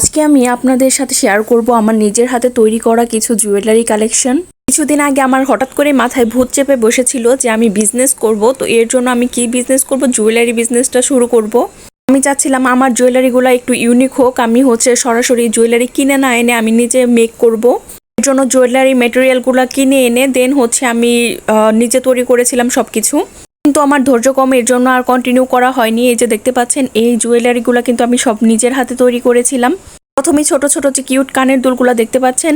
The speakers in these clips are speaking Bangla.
আজকে আমি আপনাদের সাথে শেয়ার করব আমার নিজের হাতে তৈরি করা কিছু জুয়েলারি কালেকশন কিছুদিন আগে আমার হঠাৎ করে মাথায় ভূত চেপে বসেছিল যে আমি বিজনেস করব, তো এর জন্য আমি কি বিজনেস করব জুয়েলারি বিজনেসটা শুরু করব। আমি চাচ্ছিলাম আমার জুয়েলারিগুলো একটু ইউনিক হোক, আমি হচ্ছে সরাসরি জুয়েলারি কিনে না এনে আমি নিজে মেক করব। এর জন্য জুয়েলারি মেটেরিয়ালগুলো কিনে এনে দেন হচ্ছে আমি নিজে তৈরি করেছিলাম সব কিছু কিন্তু আমার ধৈর্য কম, এর জন্য আর কন্টিনিউ করা হয়নি। এই যে দেখতে পাচ্ছেন, এই জুয়েলারিগুলো কিন্তু আমি সব নিজের হাতে তৈরি করেছিলাম। প্রথমে ছোট ছোট যে কিউট কানের দুলগুলো দেখতে পাচ্ছেন,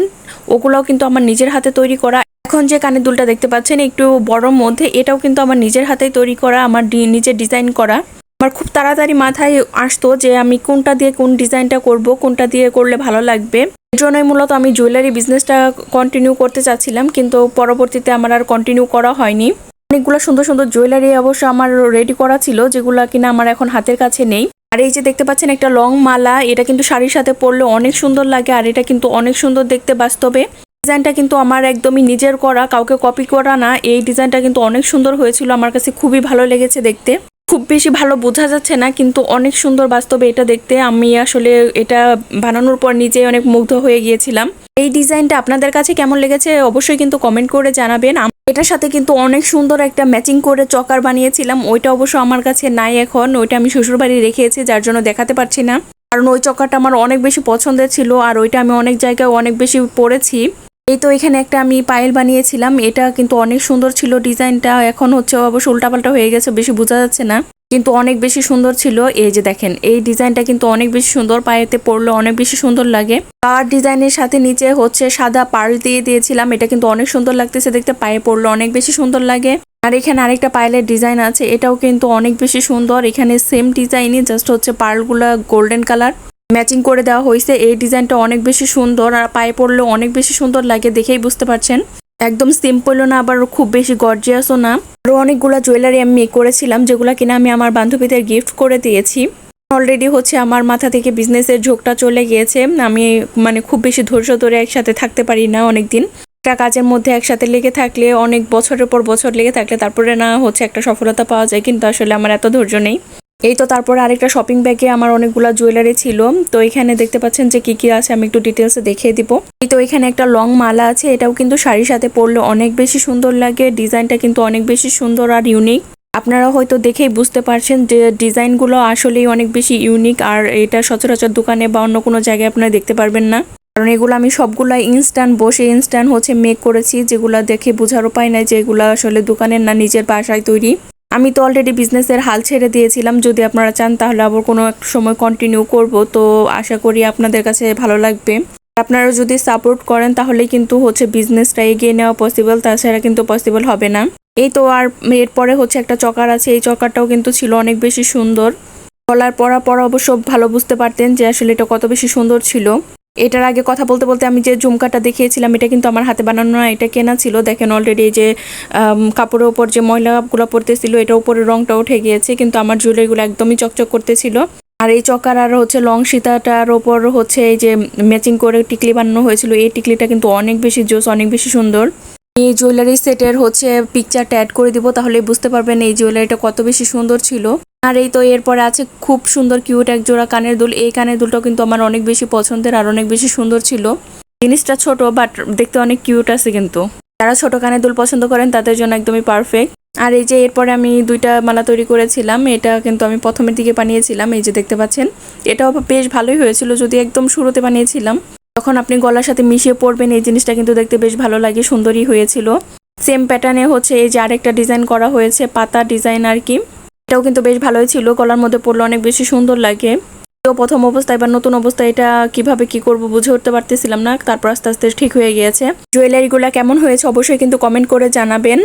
ওগুলোও কিন্তু আমার নিজের হাতে তৈরি করা। এখন যে কানের দুলটা দেখতে পাচ্ছেন, একটু বড় মধ্যে, এটাও কিন্তু আমার নিজের হাতেই তৈরি করা, আমার নিজের ডিজাইন করা। আমার খুব তাড়াতাড়ি মাথায় আসতো যে আমি কোনটা দিয়ে কোন ডিজাইনটা করব, কোনটা দিয়ে করলে ভালো লাগবে। এর জন্যই মূলত আমি জুয়েলারি বিজনেসটা কন্টিনিউ করতে চাচ্ছিলাম, কিন্তু পরবর্তীতে আমার আর কন্টিনিউ করা হয়নি। অনেকগুলো সুন্দর সুন্দর জুয়েলারি অবশ্য আমার রেডি করা ছিল, যেগুলো কিনা আমার এখন হাতের কাছে নেই। আর এই যে দেখতে পাচ্ছেন একটা লং মালা, এটা কিন্তু শাড়ির সাথে পরলে অনেক সুন্দর লাগে, আর এটা কিন্তু অনেক সুন্দর দেখতে বাস্তবে। ডিজাইনটা কিন্তু আমার একদমই নিজের করা, কাউকে কপি করা না, এই ডিজাইনটা কিন্তু অনেক সুন্দর হয়েছিল, আমার কাছে খুবই ভালো লেগেছে দেখতে। খুব বেশি ভালো বোঝা যাচ্ছে না, কিন্তু অনেক সুন্দর বাস্তবে এটা দেখতে, আমি আসলে এটা বানানোর পর নিজে অনেক মুগ্ধ হয়ে গিয়েছিলাম। এই ডিজাইনটা আপনাদের কাছে কেমন লেগেছে অবশ্যই কিন্তু কমেন্ট করে জানাবেন। এটার সাথে কিন্তু অনেক সুন্দর একটা ম্যাচিং করে চকার বানিয়েছিলাম। ওইটা অবশ্য আমার কাছে নাই এখন। ওইটা আমি শ্বশুরবাড়ি রেখেছি, যার জন্য দেখাতে পারছি না। কারণ ওই চকারটা আমার অনেক বেশি পছন্দের ছিল আর ওইটা আমি অনেক জায়গায় অনেক বেশি পরেছি। এই তো এখানে একটা আমি পায়েল বানিয়েছিলাম। এটা কিন্তু অনেক সুন্দর ছিল ডিজাইনটা। এখন হচ্ছে অবশ্য উল্টাপাল্টা হয়ে গেছে, বেশি বোঝা যাচ্ছে না। কিন্তু অনেক বেশি সুন্দর ছিল। এই যে দেখেন, এই ডিজাইনটা কিন্তু অনেক বেশি সুন্দর, পায়েতে পরলে অনেক বেশি সুন্দর লাগে। আর ডিজাইনের সাথে নিচে হচ্ছে সাদা পার্ল দিয়ে দিয়েছিলাম, এটা কিন্তু অনেক সুন্দর লাগতেছে দেখতে, পায়ে পরলে অনেক বেশি সুন্দর লাগে। আর এখানে আরেকটা পায়েলের ডিজাইন আছে, এটাও কিন্তু অনেক বেশি সুন্দর, এখানে সেম ডিজাইনই জাস্ট হচ্ছে পার্লগুলা গোল্ডেন কালার ম্যাচিং করে দেওয়া হয়েছে, এই ডিজাইনটা অনেক বেশি সুন্দর, আর পায়ে পরলে অনেক বেশি সুন্দর লাগে, দেখেই বুঝতে পারছেন। একদম সিম্পলও না, আবার খুব বেশি গর্জিয়াসও না। আরও অনেকগুলো জুয়েলারি আমি করেছিলাম, যেগুলো কিনা আমি আমার বান্ধবীদের গিফট করে দিয়েছি। অলরেডি হচ্ছে আমার মাথা থেকে বিজনেসের ঝোঁকটা চলে গিয়েছে। আমি মানে খুব বেশি ধৈর্য ধরে একসাথে থাকতে পারি না অনেক দিন একটা কাজের মধ্যে একসাথে লেগে থাকলে, অনেক বছরের পর বছর লেগে থাকলে তারপরে না হচ্ছে একটা সফলতা পাওয়া যায়, কিন্তু আসলে আমার এত ধৈর্য নেই। এই তো তারপরে আরেকটা শপিং ব্যাগে আমার অনেকগুলো জুয়েলারি ছিল। তো এখানে দেখতে পাচ্ছেন যে কি কি আছে, আমি একটু ডিটেলসে দেখিয়ে দিব। এই তো এখানে একটা লং মালা আছে, এটাও কিন্তু শাড়ির সাথে পরলে অনেক বেশি সুন্দর লাগে। ডিজাইনটা কিন্তু অনেক বেশি সুন্দর আর ইউনিক আপনারা হয়তো দেখেই বুঝতে পারছেন যে ডিজাইনগুলো আসলেই অনেক বেশি ইউনিক আর এটা সচরাচর দোকানে বা অন্য কোনো জায়গায় আপনারা দেখতে পারবেন না। কারণ এগুলো আমি সবগুলা ইনস্ট্যান্ট বসে ইনস্ট্যান্ট হচ্ছে মেক করেছি, যেগুলো দেখে বোঝার উপায় নাই যে এগুলো আসলে দোকানের না নিজের বাসায় তৈরি। আমি তো অলরেডি বিজনেসের হাল ছেড়ে দিয়েছিলাম। যদি আপনারা চান তাহলে আবার কোনো এক সময় কন্টিনিউ করব। তো আশা করি আপনাদের কাছে ভালো লাগবে। আপনারা যদি সাপোর্ট করেন তাহলে কিন্তু হচ্ছে বিজনেসটা এগিয়ে নেওয়া পসিবল তাছাড়া কিন্তু পসিবল হবে না। এই তো আর এরপরে হচ্ছে একটা চকার আছে। এই চকারটাও কিন্তু ছিল অনেক বেশি সুন্দর। গলার পরা পরা অবশ্য ভালো বুঝতে পারতেন যে আসলে এটা কত বেশি সুন্দর ছিল। এটার আগে কথা বলতে বলতে আমি যে ঝুমকাটা দেখিয়েছিলাম, এটা কিন্তু আমার হাতে বানানো না এটা কেনা ছিল। দেখেন অলরেডি যে কাপড়ের ওপর যে ময়লাগুলো পড়তেছিল এটা উপরে রংটা উঠে গিয়েছে, কিন্তু আমার জুয়েলারিগুলো একদমই চকচক করতেছিল। আর এই চকার আর হচ্ছে লং সীতাটার ওপর হচ্ছে এই যে ম্যাচিং করে টিকলি বানানো হয়েছিল, এই টিকলিটা কিন্তু অনেক বেশি জোস, অনেক বেশি সুন্দর। এই জুয়েলারি সেটের হচ্ছে পিকচারটা অ্যাড করে দিব, তাহলে বুঝতে পারবেন এই জুয়েলারিটা কত বেশি সুন্দর ছিল। আর এই তো এরপরে আছে খুব সুন্দর কিউট এক জোড়া কানের দুল। এই কানের দুলটাও কিন্তু আমার অনেক বেশি পছন্দের আর অনেক বেশি সুন্দর ছিল। জিনিসটা ছোট বাট দেখতে অনেক কিউট আছে কিন্তু। যারা ছোট কানের দুল পছন্দ করেন, তাদের জন্য একদমই পারফেক্ট আর এই যে এরপরে আমি দুইটা মালা তৈরি করেছিলাম, এটা কিন্তু আমি প্রথমের দিকে বানিয়েছিলাম, এই যে দেখতে পাচ্ছেন। এটাও বেশ ভালোই হয়েছিল, যদি একদম শুরুতে বানিয়েছিলাম। যখন আপনি গলার সাথে মিশিয়ে পড়বেন এই জিনিসটা কিন্তু দেখতে বেশ ভালো লাগে, সুন্দরই হয়েছিল। সেম প্যাটার্নে হচ্ছে এই যে আরেকটা ডিজাইন করা হয়েছে, পাতা ডিজাইন আর কি। এটাও কিন্তু বেশ ভালোই ছিল, গলার মধ্যে পড়লে অনেক বেশি সুন্দর লাগে। তো প্রথম অবস্থায় বা নতুন অবস্থায় এটা কীভাবে কি করব বুঝে উঠতে পারতেছিলাম না, তারপর আস্তে আস্তে ঠিক হয়ে গিয়েছে। জুয়েলারিগুলো কেমন হয়েছে অবশ্যই কিন্তু কমেন্ট করে জানাবেন।